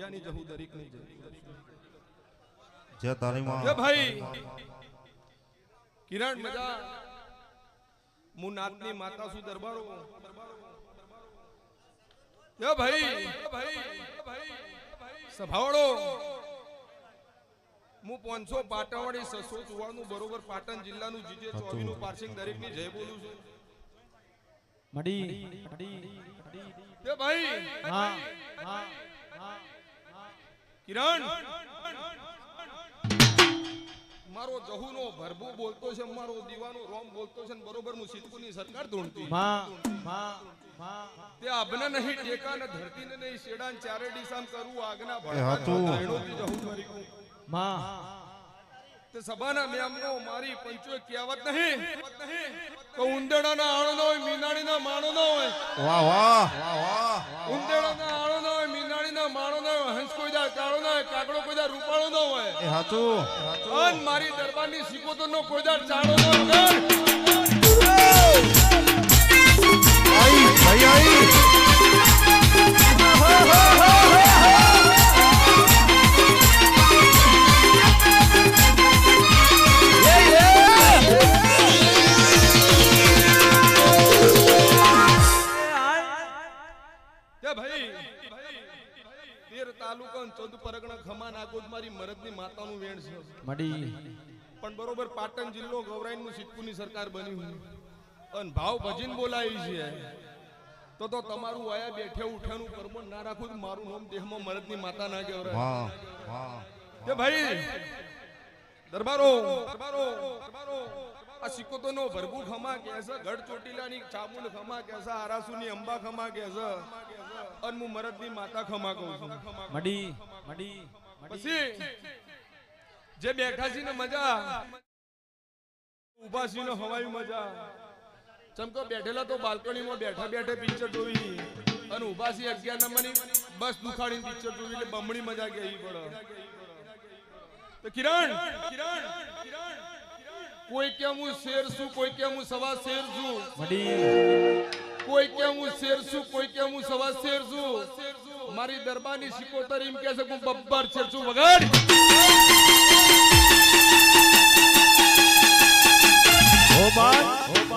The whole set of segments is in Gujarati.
મૈયાની જહુ દરેકની જય જય તારી માં જય ભાઈ કિરણ મજા હું નાતની માતા શું દરબારો જય ભાઈ સભાવડો હું પાંચસો પાટણવાળી સસો ચુવાણું બરોબર પાટણ જિલ્લાનું જીજે ચોવીનું પાર્સિંગ દરેકની જય બોલું છું. મડી. મડી ભાઈ હા હા હા. કિરણ. મારો જહુનો ભરભુ બોલતો છે મારો દીવાનો રોમ બોલતો છે ને બરોબર હું સિદ્ધપુરની સરકાર ધૂણતી માં માં માં તે અબને નહીં ટેકા ને ધરતી ને નહીં શેડા ને ચારે દિશામ કરું આગના. ધૈણોથી જહુ કરી કું. માં તે સભાના મેમનો મારી પંચો કહેવત નહીં. તો ઉંદેડાના આણો હોય મીનાણીના માણો ના હોય. વાહ વાહ. વાહ વાહ ઉંદેડાના ના કોઈ દા કાળો ના હોય કાકડો કોઈ દા રૂપાળો ના હોય. એ હાચું. અન મારી દરબારની સિકોતર નો કોઈ દા ચાળો ન વગર ચૌદ પરગણા ખમા નાગોદ મારી મરદની માતાનું વેણ છે. મડી. પણ બરોબર પાટણ જિલ્લો ગૌરાઈનું સિદ્ધપુરની સરકાર બની હોય અને ભાવ ભજીન બોલાવી છે. તો તો તમારું આયા બેઠે ઉઠાનું પરમણ ના રાખું મારું નામ દેહમાં મરદની માતા ના કહેવાય કે ભાઈ દરબારો દરબારો દરબારો. આ સિકોતો નો ભરગુ ખમા કે છે ગઢ ચોટીલાની ચામુંડ ખમા કે છે આરાસુની અંબા ખમા કે છે અને હું મરદની માતા ખમા કહું છું. મડી મડી પછી જે બેઠા છે ને મજા ઊભા છે ને હવાઈ મજા ચમકો બેઠેલા તો બાલ્કનીમાં બેઠા બેઠા પિક્ચર જોવી. અને ઊભા છે અગિયાર નંબરની બસ દુખાડીને પિક્ચર જોવી એટલે બમણી મજા આવી પડે. તો કિરણ કિરણ. કોઈ કે હું શેર છું કોઈ કે હું સવા શેર છું કોઈ કે હું શેર છું કોઈ કે હું સવા શેર છું મારી દરબારની સિકોતર એમ કે છે હું બબ્બર શેર છું વગર હોબાન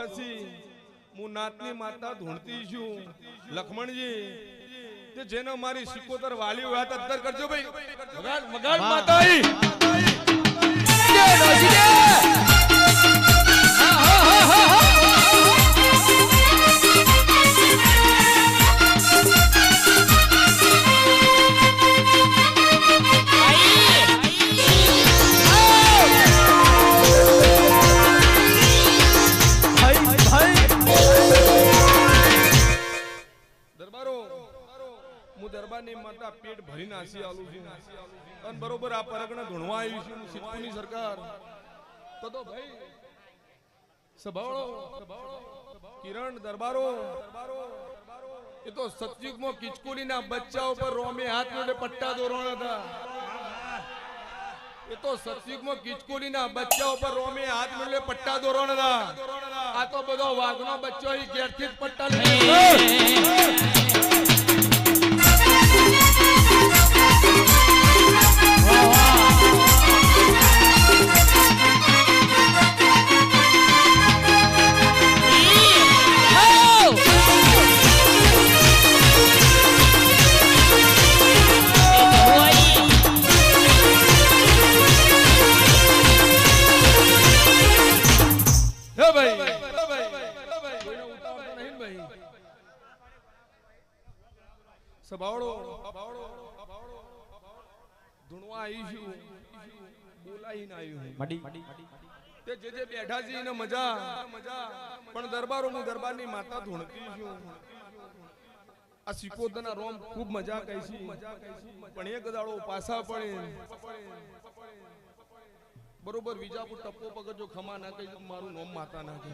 વખતસી હું નાતની માતા ધૂણતી છું. લખમણજી તે જેનો મારી સિકોતર વાલી હોય તો અત્તર કરજો ભાઈ. મગાડ વગાડ માતા હું માતા પેટ ભરીને આસી આલું છું. અને બરોબર આ પરગણે ધૂણવા આવી છું સિદ્ધપુરની સરકાર. તો તો ભાઈ સભાળો કિરણ દરબારો, એ તો સતયુગમાં કિચકુલીના બચ્ચા ઉપર રોમે હાથ જોડે પટ્ટા દોરવાના હતા. એ તો સતયુગમાં કિચકુલીના બચ્ચા ઉપર રોમે હાથ જોડે પટ્ટા દોરવાના હતા. આ તો બધો વાઘનો બચ્ચો ઘેરથી જ પટ્ટા લઈને સભાવડો ધૂણવા આવી છું બોલાઈને આવ્યું મડી. તે જે જે બેઠા છે એને મજા પણ દરબારો હું દરબારની માતા ધૂણતી છું. આ સિકોતરના રોમ ખૂબ મજા કહી છે. પણ એક દાડો પાછા પડે. બરોબર વિજાપુર ટપ્પો પગજો ખમા ના કહી મારું નોમ માતા ના કહે